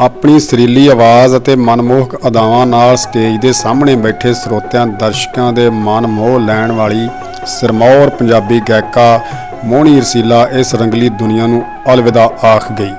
ਆਪਣੀ ਸੁਰੀਲੀ ਆਵਾਜ਼ ਅਤੇ ਮਨਮੋਹਕ ਅਦਾਵਾਂ ਨਾਲ ਸਟੇਜ ਦੇ ਸਾਹਮਣੇ ਬੈਠੇ ਸਰੋਤਿਆਂ, ਦਰਸ਼ਕਾਂ ਦੇ ਮਨ ਮੋਹ ਲੈਣ ਵਾਲੀ ਸਿਰਮੌਰ ਪੰਜਾਬੀ ਗਾਇਕਾ ਮੋਹਣੀ ਰਸੀਲਾ ਇਸ ਰੰਗਲੀ ਦੁਨੀਆ ਨੂੰ ਅਲਵਿਦਾ ਆਖ ਗਈ।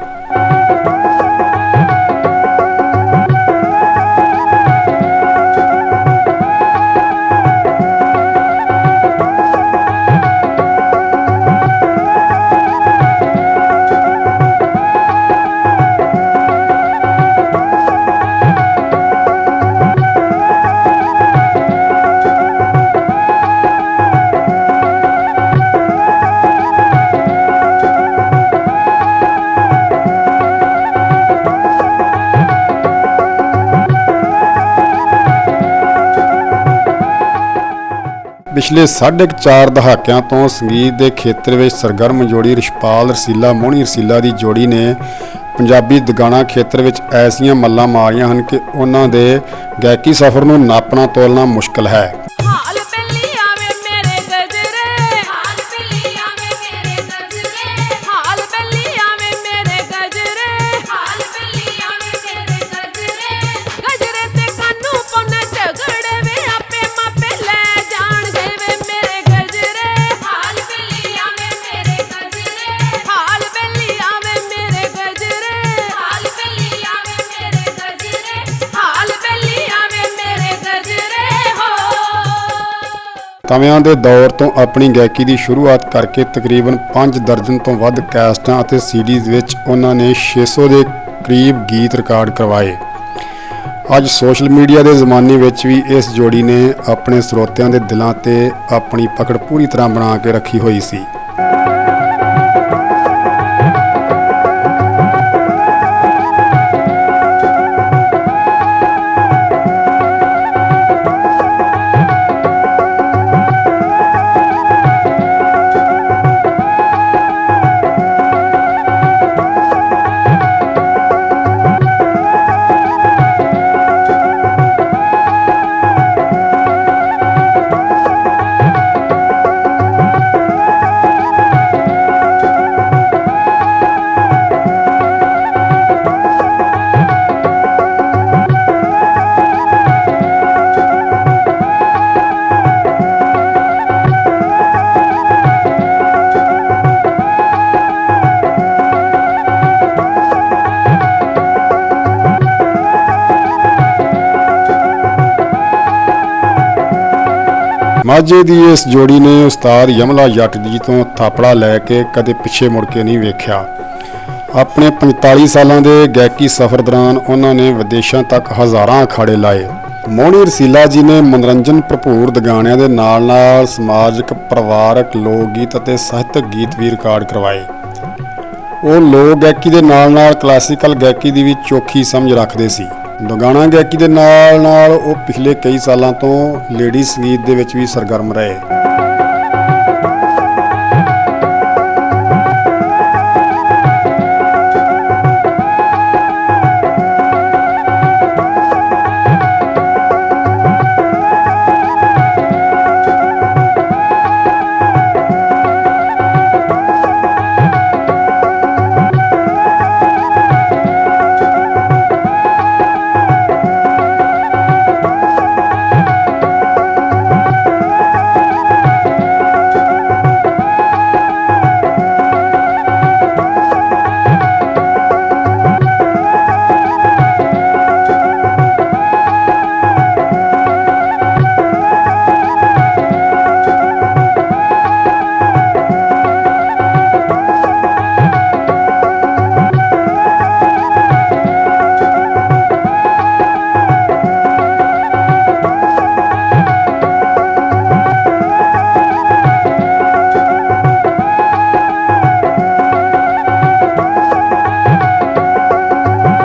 ਪਿਛਲੇ ਸਾਢੇ ਕੁ ਚਾਰ ਦਹਾਕਿਆਂ ਤੋਂ ਸੰਗੀਤ ਦੇ ਖੇਤਰ ਵਿੱਚ ਸਰਗਰਮ ਜੋੜੀ ਰਿਸ਼ਪਾਲ, ਰਸੀਲਾ, ਮੋਹਣੀ ਰਸੀਲਾ ਦੀ ਜੋੜੀ ਨੇ ਪੰਜਾਬੀ ਦਗਾਣਾ ਖੇਤਰ ਵਿੱਚ ਐਸੀਆਂ ਮੱਲਾਂ ਮਾਰੀਆਂ ਹਨ ਕਿ ਉਹਨਾਂ ਦੇ ਗਾਇਕੀ ਸਫ਼ਰ ਨੂੰ ਨਾਪਣਾ ਤੋਲਣਾ ਮੁਸ਼ਕਲ ਹੈ। ਤਵਿਆਂ ਦੇ ਦੌਰ ਤੋਂ ਆਪਣੀ ਗਾਇਕੀ ਦੀ ਸ਼ੁਰੂਆਤ ਕਰਕੇ ਤਕਰੀਬਨ 5 ਦਰਜਨ ਤੋਂ ਵੱਧ ਕੈਸਟਾਂ ਅਤੇ ਸੀਡੀਜ਼ ਵਿੱਚ ਉਹਨਾਂ ਨੇ 600 ਦੇ ਕਰੀਬ ਗੀਤ ਰਿਕਾਰਡ ਕਰਵਾਏ। ਅੱਜ ਸੋਸ਼ਲ ਮੀਡੀਆ ਦੇ ਜ਼ਮਾਨੇ ਵਿੱਚ ਵੀ ਇਸ ਜੋੜੀ ਨੇ ਆਪਣੇ ਸਰੋਤਿਆਂ ਦੇ ਦਿਲਾਂ ਤੇ ਆਪਣੀ ਪਕੜ ਪੂਰੀ ਤਰ੍ਹਾਂ ਬਣਾ ਕੇ ਰੱਖੀ ਹੋਈ ਸੀ। ਮਾਝੇ ਦੀ ਇਸ ਜੋੜੀ ਨੇ ਉਸਤਾਦ ਯਮਲਾ ਜੱਟ ਜੀ ਤੋਂ ਥਾਪੜਾ ਲੈ ਕੇ ਕਦੇ ਪਿੱਛੇ ਮੁੜ ਕੇ ਨਹੀਂ ਵੇਖਿਆ। ਆਪਣੇ 45 ਸਾਲਾਂ ਦੇ ਗਾਇਕੀ ਸਫ਼ਰ ਦੌਰਾਨ ਉਹਨਾਂ ਨੇ ਵਿਦੇਸ਼ਾਂ ਤੱਕ ਹਜ਼ਾਰਾਂ ਅਖਾੜੇ ਲਾਏ। ਮੋਹਣੀ ਰਸੀਲਾ ਜੀ ਨੇ ਮਨੋਰੰਜਨ ਭਰਪੂਰ ਦਗਾਣਿਆਂ ਦੇ ਨਾਲ-ਨਾਲ ਸਮਾਜਿਕ, ਪਰਿਵਾਰਕ ਲੋਕ ਗੀਤ ਅਤੇ ਸਾਹਿਤਕ ਗੀਤ ਵੀ ਰਿਕਾਰਡ ਕਰਵਾਏ। ਉਹ ਲੋਕ ਗਾਇਕੀ ਦੇ ਨਾਲ-ਨਾਲ ਕਲਾਸੀਕਲ ਗਾਇਕੀ ਦੀ ਵੀ ਚੋਖੀ ਸਮਝ ਰੱਖਦੇ ਸੀ। ਦੁਗਾਣਾ ਗਾਇਕੀ ਦੇ ਨਾਲ-ਨਾਲ ਉਹ ਪਿਛਲੇ ਕਈ ਸਾਲਾਂ ਤੋਂ ਲੇਡੀ ਸੰਗੀਤ ਦੇ ਵਿੱਚ ਵੀ ਸਰਗਰਮ ਰਹੇ।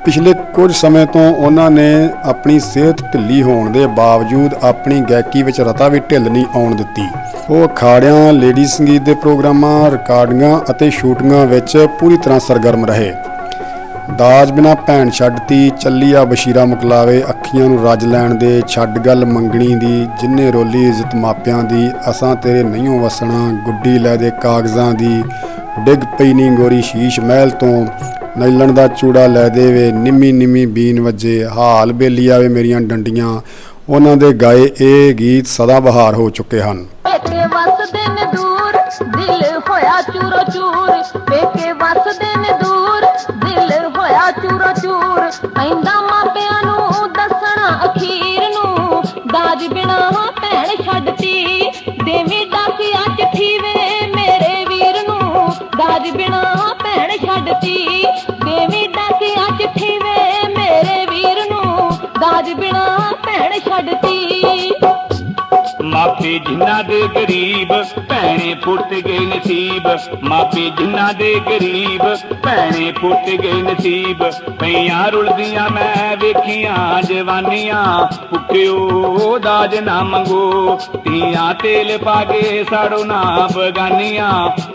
ਪਿਛਲੇ ਕੁਝ ਸਮੇਂ ਤੋਂ ਉਹਨਾਂ ਨੇ ਆਪਣੀ ਸਿਹਤ ਢਿੱਲੀ ਹੋਣ ਦੇ ਬਾਵਜੂਦ ਆਪਣੀ ਗਾਇਕੀ ਵਿੱਚ ਰਤਾ ਵੀ ਢਿੱਲ ਨਹੀਂ ਆਉਣ ਦਿੱਤੀ। ਉਹ ਅਖਾੜਿਆਂ ਲੇਡੀ ਸੰਗੀਤ ਦੇ ਪ੍ਰੋਗਰਾਮਾਂ, ਰਿਕਾਰਡਿੰਗਾਂ ਅਤੇ ਸ਼ੂਟਿੰਗਾਂ ਵਿੱਚ ਪੂਰੀ ਤਰ੍ਹਾਂ ਸਰਗਰਮ ਰਹੇ। ਦਾਜ ਬਿਨਾ ਭੈਣ ਛੱਡਤੀ ਚੱਲੀ ਆ ਬਸ਼ੀਰਾ ਮੁਕਲਾਵੇ ਅੱਖੀਆਂ ਨੂੰ ਰੱਜ ਲੈਣ ਦੇ ਛੱਡ ਗੱਲ ਮੰਗਣੀ ਦੀ, ਜਿੰਨੇ ਰੋਲੀ ਇੱਜ਼ਤ ਮਾਪਿਆਂ ਦੀ, ਅਸਾਂ ਤੇਰੇ ਨਹੀਂਓ ਵਸਣਾ, ਗੁੱਡੀ ਲੈ ਦੇ ਕਾਗਜ਼ਾਂ ਦੀ, ਡਿੱਗ ਪਈ ਨੀ ਗੋਰੀ ਸ਼ੀਸ਼ ਮਹਿਲ ਤੋਂ ਨੈਲਣ ਦਾ ਚੂੜਾ ਲੈ ਦੇਵੇ, ਨਿੰਮੀ ਨਿੰਮੀ ਬੀਨ ਵੱਜੇ, ਹਾਲ ਬੇਲੀ ਆਵੇ ਮੇਰੀਆਂ ਡੰਡੀਆਂ। ਉਹਨਾਂ ਦੇ ਗਾਏ ਇਹ ਗੀਤ ਸਦਾ ਬਹਾਰ ਹੋ ਚੁੱਕੇ ਹਨ। ਪੇਕੇ ਵਸਦੇ ਨੇ ਦੂਰ, ਦਿਲ ਹੋਇਆ ਚੂਰੋ ਚੂਰ। ਪੇਕੇ ਵਸਦੇ ਨੇ ਦੂਰ, ਦਿਲ ਹੋਇਆ ਚੂਰੋ ਚੂਰ। ਪੈਂਦਾ ਮਾਪਿਆਂ ਨੂੰ ਦੱਸਣਾ ਅਖੀਰ ਨੂੰ। ਦਾਜ ਬਿਨਾ ਭੈਣ ਛੱਡਤੀ ਦੇਵੀ ਡਾਕਿਆ ਚਿੱਠੀ ਵੇ ਮੇਰੇ ਵੀਰ ਨੂੰ। ਦਾਜ ਬਿਨਾ ਦਾਜ ਮਾਪੇ ਜਿਨ੍ਹਾਂ ਦੇ ਗਰੀਬ, ਭੈਣੇ ਪੁੱਟ ਗਏ ਨਸੀਬ। ਮਾਪੇ ਜਿਨ੍ਹਾਂ ਦੇ ਗਰੀਬ, ਭੈਣੇ ਪੁੱਟ ਗਏ ਨਸੀਬ। ਪਈਆਂ ਰੁਲਦੀਆਂ ਮੈਂ ਵੇਖੀਆਂ ਜਵਾਨੀਆਂ ਭੁੱਖਿਓ ਦਾਜ ਨਾ ਮੰਗੋ। ਧੀਆਂ ਤੇਲ ਪਾ ਕੇ ਸਾੜੋ ਨਾ ਬਗਾਨੀਆਂ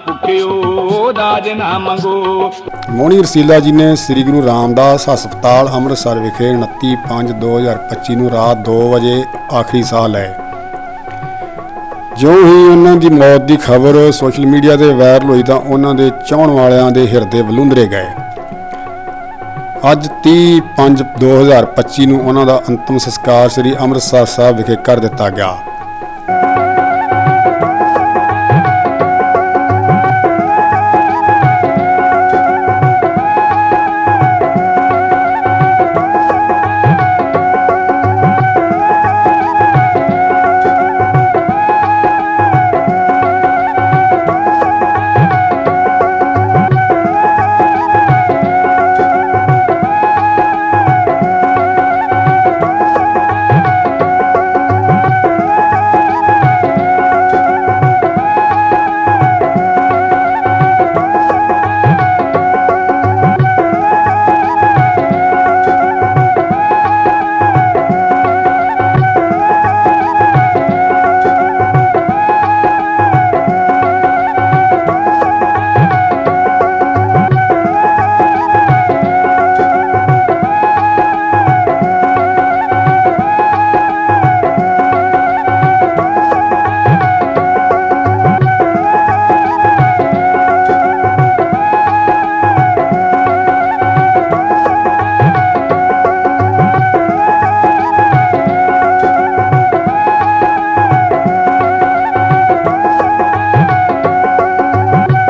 ਭੁੱਖਿਓ ਦਾਜ ਨਾ ਮੰਗੋ। ਮੋਹਣੀ ਰਸੀਲਾ ਜੀ ਨੇ ਸ੍ਰੀ ਗੁਰੂ ਰਾਮਦਾਸ ਹਸਪਤਾਲ ਅੰਮ੍ਰਿਤਸਰ ਵਿਖੇ 29/5/2025 ਨੂੰ ਰਾਤ 2 ਵਜੇ ਆਖਰੀ ਸਾਹ ਲਏ। ਜੋ ਹੀ ਉਹਨਾਂ ਦੀ ਮੌਤ ਦੀ ਖਬਰ ਸੋਸ਼ਲ ਮੀਡੀਆ ਤੇ ਵਾਇਰਲ ਹੋਈ ਤਾਂ ਉਹਨਾਂ ਦੇ ਚਾਹਣ ਵਾਲਿਆਂ ਦੇ ਹਿਰਦੇ ਬਲੂੰਦਰੇ ਗਏ। ਅੱਜ 30/5/2025 ਨੂੰ ਉਹਨਾਂ ਦਾ ਅੰਤਮ ਸੰਸਕਾਰ ਸ੍ਰੀ ਅੰਮ੍ਰਿਤਸਰ ਸਾਹਿਬ ਵਿਖੇ ਕਰ ਦਿੱਤਾ ਗਿਆ।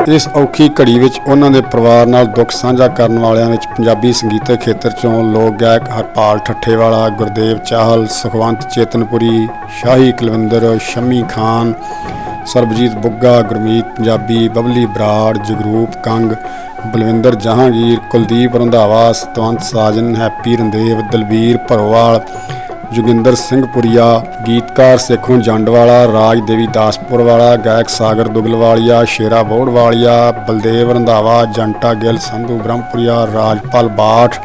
ਇਸ ਔਖੀ ਘੜੀ ਵਿੱਚ ਉਹਨਾਂ ਦੇ ਪਰਿਵਾਰ ਨਾਲ ਦੁੱਖ ਸਾਂਝਾ ਕਰਨ ਵਾਲਿਆਂ ਵਿੱਚ ਪੰਜਾਬੀ ਸੰਗੀਤਕ ਖੇਤਰ ਚੋਂ ਲੋਕ ਗਾਇਕ ਹਰਪਾਲ ਠੱਠੇਵਾਲਾ, ਗੁਰਦੇਵ ਚਾਹਲ, ਸੁਖਵੰਤ ਚੇਤਨਪੁਰੀ, ਸ਼ਾਹੀ ਕੁਲਵਿੰਦਰ, ਸ਼ਮੀ ਖਾਨ, ਸਰਬਜੀਤ ਬੁੱਗਾ, ਗੁਰਮੀਤ ਪੰਜਾਬੀ, ਬਬਲੀ ਬਰਾੜ, ਜਗਰੂਪ ਕੰਗ, ਬਲਵਿੰਦਰ ਜਹਾਂਗੀਰ, ਕੁਲਦੀਪ ਰੰਧਾਵਾ, ਸਤਵੰਤ ਸਾਜਨ, ਹੈਪੀ ਰੰਦੇਵ ਦਲਬੀਰ ਭਰੋਵਾਲ ਜੋਗਿੰਦਰ ਸਿੰਘ ਪੁਰੀਆ, ਗੀਤਕਾਰ ਸੇਖੋਂ ਜੰਡਵਾਲਾ ਰਾਜ ਦੇਵੀ ਦਾਸਪੁਰ ਵਾਲਾ, ਗਾਇਕ ਸਾਗਰ ਦੁਗਲਵਾਲੀਆ, ਸ਼ੇਰਾ ਬੋੜ ਵਾਲੀਆ ਬਲਦੇਵ ਰੰਧਾਵਾ, ਜੰਟਾ ਗਿੱਲ, ਸੰਧੂ ਬ੍ਰਹਮਪੁਰੀਆ, ਰਾਜਪਾਲ ਬਾਠ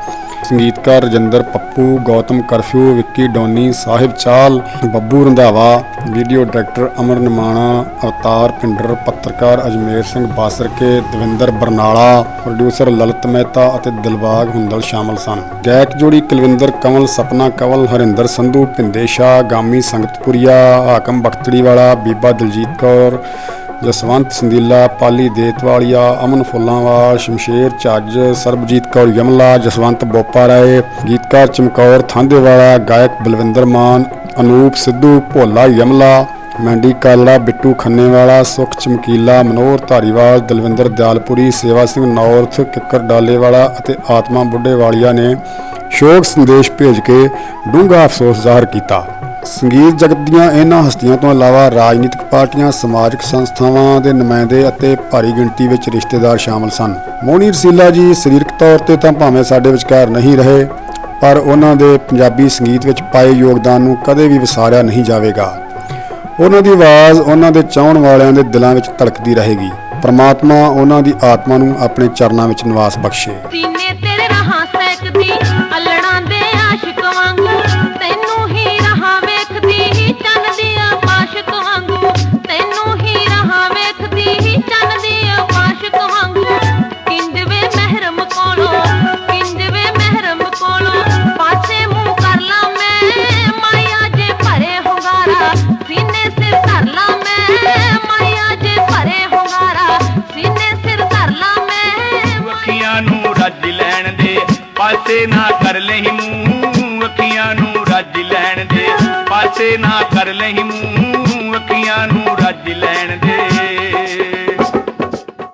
ਸੰਗੀਤਕਾਰ Rajinder Pappu, Gautam Curfew, Vicky Doni, Sahib Chal, Babbu Randhawa, video director Amar Nimana, Avtar Pindar ਪੱਤਰਕਾਰ ਅਜਮੇਰ ਸਿੰਘ ਬਾਸਰਕੇ, ਦਵਿੰਦਰ ਬਰਨਾਲਾ, ਪ੍ਰੋਡਿਊਸਰ ਲਲਿਤ ਮਹਿਤਾ ਅਤੇ ਦਿਲਬਾਗ ਹੁੰਦਲ ਸ਼ਾਮਲ ਸਨ। ਗਾਇਕ ਜੋੜੀ ਕੁਲਵਿੰਦਰ ਕੰਵਲ ਸਪਨਾ, ਕੰਵਲ ਹਰਿੰਦਰ ਸੰਧੂ, ਭਿੰਦੇ ਸ਼ਾਹ, ਗਾਮੀ ਸੰਗਤਪੁਰੀਆ, ਹਾਕਮ ਬਖਤੜੀ ਵਾਲਾ ਬੀਬਾ ਦਲਜੀਤ ਕੌਰ ਜਸਵੰਤ ਸੰਦੀਲਾ, ਪਾਲੀ ਦੇਤਵਾਲੀਆ, ਅਮਨ ਫੁੱਲਾਂਵਾਲ, ਸ਼ਮਸ਼ੇਰ ਚੱਜ ਸਰਬਜੀਤ ਕੌਰ ਯਮਲਾ, ਜਸਵੰਤ ਬੋਪਾ ਰਾਏ, ਗੀਤਕਾਰ ਚਮਕੌਰ ਥਾਂਦੇਵਾਲਾ, ਗਾਇਕ ਬਲਵਿੰਦਰ ਮਾਨ, ਅਨੂਪ ਸਿੱਧੂ, ਭੋਲਾ ਯਮਲਾ ਮੈਂਡੀ ਕਾਲੜਾ ਬਿੱਟੂ ਖੰਨੇਵਾਲਾ, ਸੁਖ ਚਮਕੀਲਾ, ਮਨੋਹਰ ਧਾਰੀਵਾਲ, ਦਲਵਿੰਦਰ ਦਿਆਲਪੁਰੀ, ਸੇਵਾ ਸਿੰਘ ਨੌਰਥ, ਕਿੱਕਰ ਡਾਲੇਵਾਲਾ ਅਤੇ ਆਤਮਾ ਬੁੱਢੇਵਾਲੀਆ ਨੇ ਸ਼ੋਕ ਸੰਦੇਸ਼ ਭੇਜ ਕੇ ਡੂੰਘਾ ਅਫਸੋਸ ਜ਼ਾਹਰ ਕੀਤਾ। ਸੰਗੀਤ ਜਗਤ ਦੀਆਂ ਇਹਨਾਂ ਹਸਤੀਆਂ ਤੋਂ ਇਲਾਵਾ ਰਾਜਨੀਤਿਕ ਪਾਰਟੀਆਂ, ਸਮਾਜਿਕ ਸੰਸਥਾਵਾਂ ਦੇ ਨੁਮਾਇੰਦੇ ਅਤੇ ਭਾਰੀ ਗਿਣਤੀ ਵਿੱਚ ਰਿਸ਼ਤੇਦਾਰ ਸ਼ਾਮਲ ਸਨ। ਮੋਹਨੀ ਰਸੀਲਾ ਜੀ ਸਰੀਰਕ ਤੌਰ ਤੇ ਤਾਂ ਭਾਵੇਂ ਸਾਡੇ ਵਿਚਕਾਰ ਨਹੀਂ ਰਹੇ, ਪਰ ਉਹਨਾਂ ਦੇ ਪੰਜਾਬੀ ਸੰਗੀਤ ਵਿੱਚ ਪਾਏ ਯੋਗਦਾਨ ਨੂੰ ਕਦੇ ਵੀ ਵਿਸਾਰਿਆ ਨਹੀਂ ਜਾਵੇਗਾ। ਉਹਨਾਂ ਦੀ ਆਵਾਜ਼ ਉਹਨਾਂ ਦੇ ਚਾਹਣ ਵਾਲਿਆਂ ਦੇ ਦਿਲਾਂ ਵਿੱਚ ਧੜਕਦੀ ਰਹੇਗੀ। ਪਰਮਾਤਮਾ ਉਹਨਾਂ ਦੀ ਆਤਮਾ ਨੂੰ ਆਪਣੇ ਚਰਨਾਂ ਵਿੱਚ ਨਿਵਾਸ ਬਖਸ਼ੇ। ਸੀਨੇ ਤੇਰੇ ਕਰ ਲਈ ਮੂੰਹ ਅੱਖੀਆਂ ਨੂੰ ਰੱਜ ਲੈਣ ਦੇ। ਪਾਸੇ ਨਾ ਕਰ ਲਈ ਮੂੰਹ